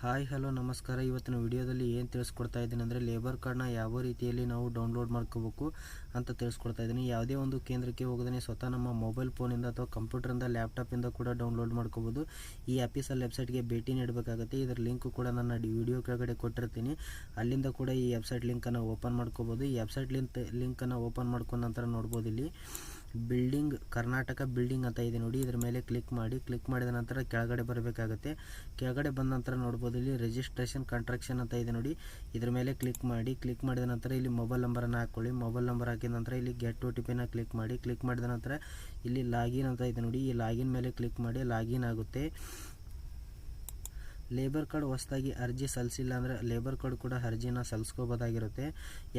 Hi, hello, ನಮಸ್ಕಾರ. ಇವತ್ತಿನ ವಿಡಿಯೋದಲ್ಲಿ ಏನು ತಿಳಿಸ್ಕೊಡ್ತಾ ಇದ್ದೀನಿ ಅಂದರೆ ಲೇಬರ್ ಕಾರ್ಡ್ನ ಯಾವ ರೀತಿಯಲ್ಲಿ ನಾವು ಡೌನ್ಲೋಡ್ ಮಾಡ್ಕೋಬೇಕು ಅಂತ ತಿಳಿಸ್ಕೊಡ್ತಾ ಇದ್ದೀನಿ. ಯಾವುದೇ ಒಂದು ಕೇಂದ್ರಕ್ಕೆ ಹೋಗದೇ ಸ್ವತಃ ನಮ್ಮ ಮೊಬೈಲ್ ಫೋನಿಂದ ಅಥವಾ ಕಂಪ್ಯೂಟರಿಂದ ಲ್ಯಾಪ್ಟಾಪಿಂದ ಕೂಡ ಡೌನ್ಲೋಡ್ ಮಾಡ್ಕೋಬೋದು. ಈ ಆಫೀಸಲ್ಲಿ ವೆಬ್ಸೈಟ್ಗೆ ಭೇಟಿ ನೀಡಬೇಕಾಗುತ್ತೆ. ಇದರ ಲಿಂಕು ಕೂಡ ನನ್ನ ವಿಡಿಯೋ ಕೆಳಗಡೆ ಕೊಟ್ಟಿರ್ತೀನಿ. ಅಲ್ಲಿಂದ ಕೂಡ ಈ ವೆಬ್ಸೈಟ್ ಲಿಂಕನ್ನು ಓಪನ್ ಮಾಡ್ಕೋಬೋದು. ಈ ವೆಬ್ಸೈಟ್ ಲಿಂಕ್ ಲಿಂಕನ್ನು ಓಪನ್ ಮಾಡ್ಕೊಂಡ ನಂತರ ನೋಡ್ಬೋದು ಇಲ್ಲಿ. ಬಿಲ್ಡಿಂಗ್, ಕರ್ನಾಟಕ ಬಿಲ್ಡಿಂಗ್ ಅಂತ ಇದೆ ನೋಡಿ. ಇದರ ಮೇಲೆ ಕ್ಲಿಕ್ ಮಾಡಿ. ಕ್ಲಿಕ್ ಮಾಡಿದ ನಂತರ ಕೆಳಗಡೆ ಬರಬೇಕಾಗುತ್ತೆ. ಕೆಳಗಡೆ ಬಂದ ನಂತರ ನೋಡ್ಬೋದು, ಇಲ್ಲಿ ರಿಜಿಸ್ಟ್ರೇಷನ್ ಕಾಂಟ್ರಾಕ್ಷನ್ ಅಂತ ಇದೆ ನೋಡಿ. ಇದರ ಮೇಲೆ ಕ್ಲಿಕ್ ಮಾಡಿ. ಕ್ಲಿಕ್ ಮಾಡಿದ ನಂತರ ಇಲ್ಲಿ ಮೊಬೈಲ್ ನಂಬರನ್ನು ಹಾಕ್ಕೊಳ್ಳಿ ಮೊಬೈಲ್ ನಂಬರ್ ಹಾಕಿದ ನಂತರ ಇಲ್ಲಿ ಗೆಟ್ ಒ ಟಿ ಪಿನ ಕ್ಲಿಕ್ ಮಾಡಿ. ಕ್ಲಿಕ್ ಮಾಡಿದ ನಂತರ ಇಲ್ಲಿ ಲಾಗಿನ್ ಅಂತ ಇದೆ ನೋಡಿ. ಈ ಲಾಗಿನ್ ಮೇಲೆ ಕ್ಲಿಕ್ ಮಾಡಿ ಲಾಗಿನ್ ಆಗುತ್ತೆ. ಲೇಬರ್ ಕಾರ್ಡ್ ಹೊಸದಾಗಿ ಅರ್ಜಿ ಸಲ್ಲಿಸಿಲ್ಲ ಅಂದರೆ ಲೇಬರ್ ಕಾರ್ಡ್ ಕೂಡ ಅರ್ಜಿನ ಸಲ್ಲಿಸ್ಕೋಬೋದಾಗಿರುತ್ತೆ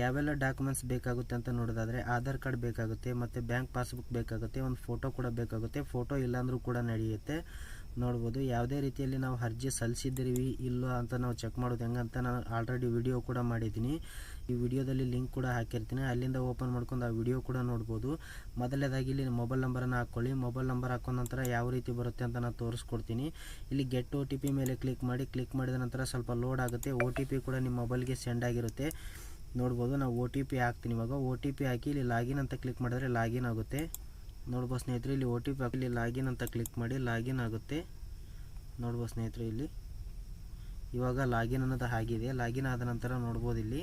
ಯಾವೆಲ್ಲ ಡಾಕ್ಯುಮೆಂಟ್ಸ್ ಬೇಕಾಗುತ್ತೆ ಅಂತ ನೋಡೋದಾದರೆ ಆಧಾರ್ ಕಾರ್ಡ್ ಬೇಕಾಗುತ್ತೆ, ಮತ್ತು ಬ್ಯಾಂಕ್ ಪಾಸ್ಬುಕ್ ಬೇಕಾಗುತ್ತೆ, ಒಂದು ಫೋಟೋ ಕೂಡ ಬೇಕಾಗುತ್ತೆ. ಫೋಟೋ ಇಲ್ಲಾಂದರೂ ಕೂಡ ನಡೆಯುತ್ತೆ. ನೋಡ್ಬೋದು. ಯಾವುದೇ ರೀತಿಯಲ್ಲಿ ನಾವು ಅರ್ಜಿ ಸಲ್ಲಿಸಿದ್ದೀವಿ, ಇಲ್ಲ ಅಂತ ನಾವು ಚೆಕ್ ಮಾಡೋದು ಹೆಂಗಂತ ನಾನು ಆಲ್ರೆಡಿ ವಿಡಿಯೋ ಕೂಡ ಮಾಡಿದ್ದೀನಿ. ಈ ವಿಡಿಯೋದಲ್ಲಿ ಲಿಂಕ್ ಕೂಡ ಹಾಕಿರ್ತೀನಿ. ಅಲ್ಲಿಂದ ಓಪನ್ ಮಾಡ್ಕೊಂಡು ಆ ವಿಡಿಯೋ ಕೂಡ ನೋಡ್ಬೋದು. ಮೊದಲನೇದಾಗಿ ಇಲ್ಲಿ ಮೊಬೈಲ್ ನಂಬರನ್ನು ಹಾಕ್ಕೊಳ್ಳಿ ಮೊಬೈಲ್ ನಂಬರ್ ಹಾಕೊಂಡ ನಂತರ ಯಾವ ರೀತಿ ಬರುತ್ತೆ ಅಂತ ನಾನು ತೋರಿಸ್ಕೊಡ್ತೀನಿ. ಇಲ್ಲಿ ಗೆಟ್ ಒ ಮೇಲೆ ಕ್ಲಿಕ್ ಮಾಡಿ ಕ್ಲಿಕ್ ಮಾಡಿದ ನಂತರ ಸ್ವಲ್ಪ ಲೋಡ್ ಆಗುತ್ತೆ. ಒ ಕೂಡ ನಿಮ್ಮ ಮೊಬೈಲ್ಗೆ ಸೆಂಡ್ ಆಗಿರುತ್ತೆ. ನೋಡ್ಬೋದು. ನಾವು ಒ ಟಿ ಪಿ ಹಾಕ್ತೀನಿ ಇವಾಗ. ಒ ಟಿ ಪಿ ಹಾಕಿ ಇಲ್ಲಿ ಲಾಗಿನ್ ಅಂತ ಕ್ಲಿಕ್ ಮಾಡಿದ್ರೆ ಲಾಗಿನ್ ಆಗುತ್ತೆ. ನೋಡ್ಬೋದು ಸ್ನೇಹಿತರೆ, ಇಲ್ಲಿ ಒ ಟಿ ಪಿ ಇಲ್ಲಿ ಲಾಗಿನ್ ಅಂತ ಕ್ಲಿಕ್ ಮಾಡಿ ಲಾಗಿನ್ ಆಗುತ್ತೆ. ನೋಡ್ಬೋದು ಸ್ನೇಹಿತರೆ ಇಲ್ಲಿ. ಇವಾಗ ಲಾಗಿನ್ ಅನ್ನೋದು ಆಗಿದೆ. ಲಾಗಿನ್ ಆದ ನಂತರ ನೋಡ್ಬೋದು ಇಲ್ಲಿ.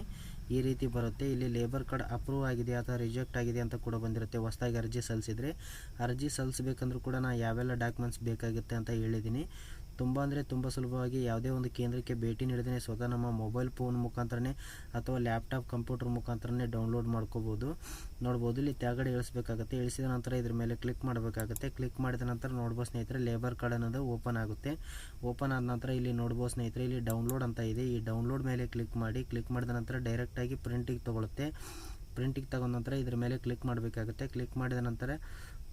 ಈ ರೀತಿ ಬರುತ್ತೆ. ಇಲ್ಲಿ ಲೇಬರ್ ಕಾರ್ಡ್ ಅಪ್ರೂವ್ ಆಗಿದೆ ಅಥವಾ ರಿಜೆಕ್ಟ್ ಆಗಿದೆ ಅಂತ ಕೂಡ ಬಂದಿರುತ್ತೆ. ಹೊಸದಾಗಿ ಅರ್ಜಿ ಸಲ್ಲಿಸಿದರೆ. ಅರ್ಜಿ ಸಲ್ಲಿಸಬೇಕಂದ್ರೂ ಕೂಡ ನಾನು ಯಾವೆಲ್ಲ ಡಾಕ್ಯುಮೆಂಟ್ಸ್ ಬೇಕಾಗುತ್ತೆ ಅಂತ ಹೇಳಿದ್ದೀನಿ. ತುಂಬ ಅಂದರೆ ತುಂಬ ಸುಲಭವಾಗಿ ಯಾವುದೇ ಒಂದು ಕೇಂದ್ರಕ್ಕೆ ಭೇಟಿ ನೀಡದೇ ಸ್ವತಃ ನಮ್ಮ ಮೊಬೈಲ್ ಫೋನ್ ಮುಖಾಂತರನೇ ಅಥವಾ ಲ್ಯಾಪ್ಟಾಪ್ ಕಂಪ್ಯೂಟರ್ ಮುಖಾಂತರನೇ ಡೌನ್ಲೋಡ್ ಮಾಡ್ಕೋಬೋದು. ನೋಡ್ಬೋದು, ಇಲ್ಲಿ ತೆಳಗಡೆ ಇಳಿಸ್ಬೇಕಾಗುತ್ತೆ. ಇಳಿಸಿದ ನಂತರ ಇದ್ರ ಮೇಲೆ ಕ್ಲಿಕ್ ಮಾಡಬೇಕಾಗುತ್ತೆ. ಕ್ಲಿಕ್ ಮಾಡಿದ ನಂತರ ನೋಡ್ಬೋದು ಸ್ನೇಹಿತರೆ ಲೇಬರ್ ಕಾರ್ಡ್ ಅನ್ನೋದು ಓಪನ್ ಆಗುತ್ತೆ. ಓಪನ್ ಆದ ನಂತರ ಇಲ್ಲಿ ನೋಡ್ಬೋದು ಸ್ನೇಹಿತರೆ, ಇಲ್ಲಿ ಡೌನ್ಲೋಡ್ ಅಂತ ಇದೆ. ಈ ಡೌನ್ಲೋಡ್ ಮೇಲೆ ಕ್ಲಿಕ್ ಮಾಡಿ ಕ್ಲಿಕ್ ಮಾಡಿದ ನಂತರ ಡೈರೆಕ್ಟಾಗಿ ಪ್ರಿಂಟಿಗೆ ತೊಗೊಳುತ್ತೆ. ಪ್ರಿಂಟಿಗೆ ತಗೊಂಡ ನಂತರ ಇದ್ರ ಮೇಲೆ ಕ್ಲಿಕ್ ಮಾಡಬೇಕಾಗುತ್ತೆ. ಕ್ಲಿಕ್ ಮಾಡಿದ ನಂತರ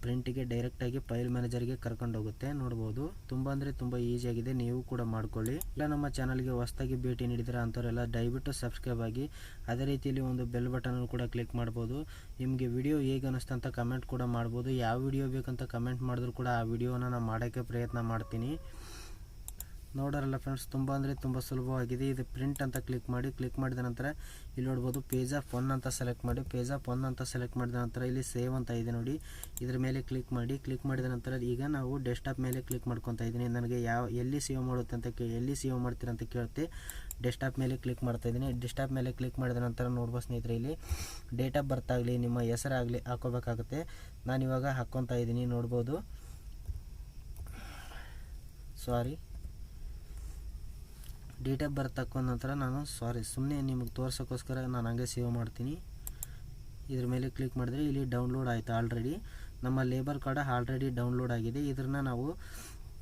ಪ್ರಿಂಟಿಗೆ ಡೈರೆಕ್ಟಾಗಿ ಫೈಲ್ ಮ್ಯಾನೇಜರ್ಗೆ ಕರ್ಕೊಂಡು ಹೋಗುತ್ತೆ. ನೋಡ್ಬೋದು. ತುಂಬ ಅಂದರೆ ತುಂಬ ಈಸಿಯಾಗಿದೆ ನೀವು ಕೂಡ ಮಾಡ್ಕೊಳ್ಳಿ. ಇಲ್ಲ ನಮ್ಮ ಚಾನಲ್ಗೆ ಹೊಸದಾಗಿ ಭೇಟಿ ನೀಡಿದರೆ ಅಂಥವರೆಲ್ಲ ದಯವಿಟ್ಟು ಸಬ್ಸ್ಕ್ರೈಬ್ ಆಗಿ, ಅದೇ ರೀತಿಯಲ್ಲಿ ಒಂದು ಬೆಲ್ ಬಟನ್ ಕೂಡ ಕ್ಲಿಕ್ ಮಾಡ್ಬೋದು. ನಿಮಗೆ ವಿಡಿಯೋ ಹೇಗೆ ಅನ್ನಿಸ್ತು ಅಂತ ಕಮೆಂಟ್ ಕೂಡ ಮಾಡ್ಬೋದು. ಯಾವ ವಿಡಿಯೋ ಬೇಕಂತ ಕಮೆಂಟ್ ಮಾಡಿದ್ರು ಕೂಡ ಆ ವಿಡಿಯೋನ ನಾನು ಮಾಡೋಕ್ಕೆ ಪ್ರಯತ್ನ ಮಾಡ್ತೀನಿ. ನೋಡೋರಲ್ಲ ಫ್ರೆಂಡ್ಸ್ ತುಂಬ ಅಂದರೆ ತುಂಬ ಸುಲಭವಾಗಿದೆ. ಇದು ಪ್ರಿಂಟ್ ಅಂತ ಕ್ಲಿಕ್ ಮಾಡಿ ಕ್ಲಿಕ್ ಮಾಡಿದ ನಂತರ ಇಲ್ಲಿ ನೋಡ್ಬೋದು ಪೇಜ್ ಆಫ್ ಒನ್ ಅಂತ ಸೆಲೆಕ್ಟ್ ಮಾಡಿ ಪೇಜ್ ಆಫ್ ಒನ್ ಅಂತ ಸೆಲೆಕ್ಟ್ ಮಾಡಿದ ನಂತರ ಇಲ್ಲಿ ಸೇವ್ ಅಂತ ಇದೆ ನೋಡಿ. ಇದ್ರ ಮೇಲೆ ಕ್ಲಿಕ್ ಮಾಡಿ ಕ್ಲಿಕ್ ಮಾಡಿದ ನಂತರ ಈಗ ನಾವು ಡೆಸ್ಟಾಪ್ ಮೇಲೆ ಕ್ಲಿಕ್ ಮಾಡ್ಕೊತಾ ಇದ್ದೀನಿ. ನನಗೆ ಯಾವ, ಎಲ್ಲಿ ಸೇವ್ ಮಾಡುತ್ತೆ ಅಂತ ಕೇಳಿ ಎಲ್ಲಿ ಸೇವ್ ಮಾಡ್ತೀರಂತ ಕೇಳುತ್ತೆ ಡೆಸ್ಕ್ಟಾಪ್ ಮೇಲೆ ಕ್ಲಿಕ್ ಮಾಡ್ತಾ ಇದ್ದೀನಿ. ಡೆಸ್ಟಾಪ್ ಮೇಲೆ ಕ್ಲಿಕ್ ಮಾಡಿದ ನಂತರ ನೋಡ್ಬೋದು ಸ್ನೇಹಿತರೆ, ಇಲ್ಲಿ ಡೇಟ್ ಆಫ್ ಬರ್ತ್ ಆಗಲಿ, ನಿಮ್ಮ ಹೆಸರಾಗಲಿ ಹಾಕೋಬೇಕಾಗುತ್ತೆ. ನಾನು ಇವಾಗ ಹಾಕ್ಕೊತಾ ಇದ್ದೀನಿ, ನೋಡ್ಬೋದು. ಸಾರಿ ಡೇಟ್ ಆಫ್ ಬರ್ತ್ ಹಾಕೊಂಡ ನಂತರ ನಾನು ಸಾರಿ ಸುಮ್ಮನೆ ನಿಮಗೆ ತೋರ್ಸೋಕ್ಕೋಸ್ಕರ ನಾನು ಹಂಗೆ ಸೇವ್ ಮಾಡ್ತೀನಿ. ಇದ್ರ ಮೇಲೆ ಕ್ಲಿಕ್ ಮಾಡಿದ್ರೆ ಇಲ್ಲಿ ಡೌನ್ಲೋಡ್ ಆಯಿತು ಆಲ್ರೆಡಿ ನಮ್ಮ ಲೇಬರ್ ಕಾರ್ಡ್ ಆಲ್ರೆಡಿ ಡೌನ್ಲೋಡ್ ಆಗಿದೆ. ಇದನ್ನು ನಾವು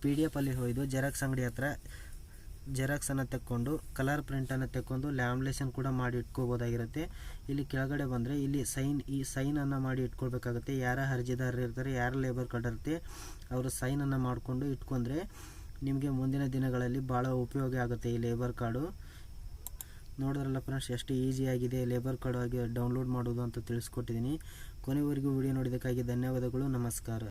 ಪಿ ಡಿ ಎಫಲ್ಲಿ ಹೋಯ್ದು ಜೆರಾಕ್ಸ್ ಅಂಗಡಿ ಹತ್ರ ಜೆರಾಕ್ಸನ್ನು ತೆಕ್ಕೊಂಡು ಕಲರ್ ಪ್ರಿಂಟನ್ನು ತೆಕ್ಕೊಂಡು ಲ್ಯಾಮ್ಲೇಷನ್ ಕೂಡ ಮಾಡಿ ಇಟ್ಕೋಬೋದಾಗಿರುತ್ತೆ. ಇಲ್ಲಿ ಕೆಳಗಡೆ ಬಂದರೆ ಇಲ್ಲಿ ಸೈನ್ ಈ ಸೈನನ್ನು ಮಾಡಿ ಇಟ್ಕೊಳ್ಬೇಕಾಗುತ್ತೆ. ಯಾರ ಅರ್ಜಿದಾರರು ಇರ್ತಾರೆ ಯಾರು ಲೇಬರ್ ಕಾರ್ಡ್ ಇರುತ್ತೆ, ಅವರು ಸೈನನ್ನು ಮಾಡಿಕೊಂಡು ಇಟ್ಕೊಂಡ್ರೆ ನಿಮಗೆ ಮುಂದಿನ ದಿನಗಳಲ್ಲಿ ಭಾಳ ಉಪಯೋಗ ಆಗುತ್ತೆ ಈ ಲೇಬರ್ ಕಾರ್ಡು. ನೋಡಿದ್ರಲ್ಲ ಫ್ರೆಂಡ್ಸ್, ಎಷ್ಟು ಈಸಿಯಾಗಿದೆ ಲೇಬರ್ ಕಾರ್ಡ್ ಆಗಿ ಡೌನ್ಲೋಡ್ ಮಾಡೋದು ಅಂತ ತಿಳಿಸ್ಕೊಟ್ಟಿದ್ದೀನಿ. ಕೊನೆವರೆಗೂ ವಿಡಿಯೋ ನೋಡಿದ್ದಕ್ಕಾಗಿ ಧನ್ಯವಾದಗಳು, ನಮಸ್ಕಾರ.